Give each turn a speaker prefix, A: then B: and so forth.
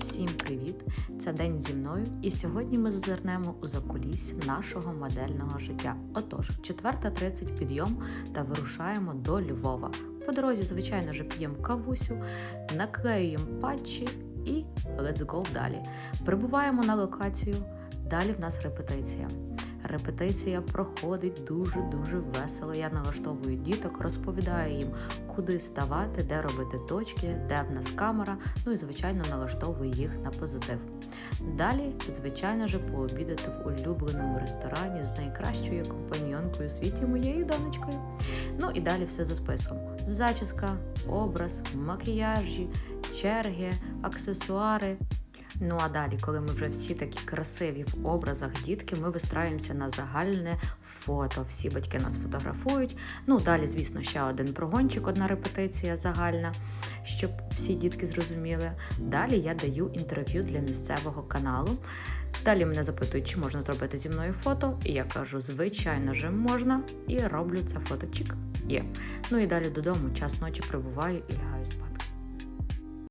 A: Всім привіт! Це день зі мною, і сьогодні ми зазирнемо у закуліс нашого модельного життя. Отож, 4.30 підйом та вирушаємо до Львова. По дорозі, звичайно ж, п'ємо кавусю, наклеюємо патчі і let's go далі. Прибуваємо на локацію. Далі в нас репетиція. Репетиція проходить дуже-дуже весело. Я налаштовую діток, розповідаю їм, куди ставати, де робити точки, де в нас камера, ну і звичайно налаштовую їх на позитив. Далі, звичайно ж, пообідати в улюбленому ресторані з найкращою компаньйонкою у світі моєю донечкою. Ну і далі все за списком: зачіска, образ, макіяжі, черги, аксесуари. Ну а далі, коли ми вже всі такі красиві в образах дітки, ми вистраюємося на загальне фото. Всі батьки нас фотографують. Ну далі, звісно, ще один прогончик, одна репетиція загальна, щоб всі дітки зрозуміли. Далі я даю інтерв'ю для місцевого каналу. Далі мене запитують, чи можна зробити зі мною фото, і я кажу, звичайно же, можна, і роблю це фото. Чик, є. Ну і далі додому, час ночі прибуваю і лягаю спати.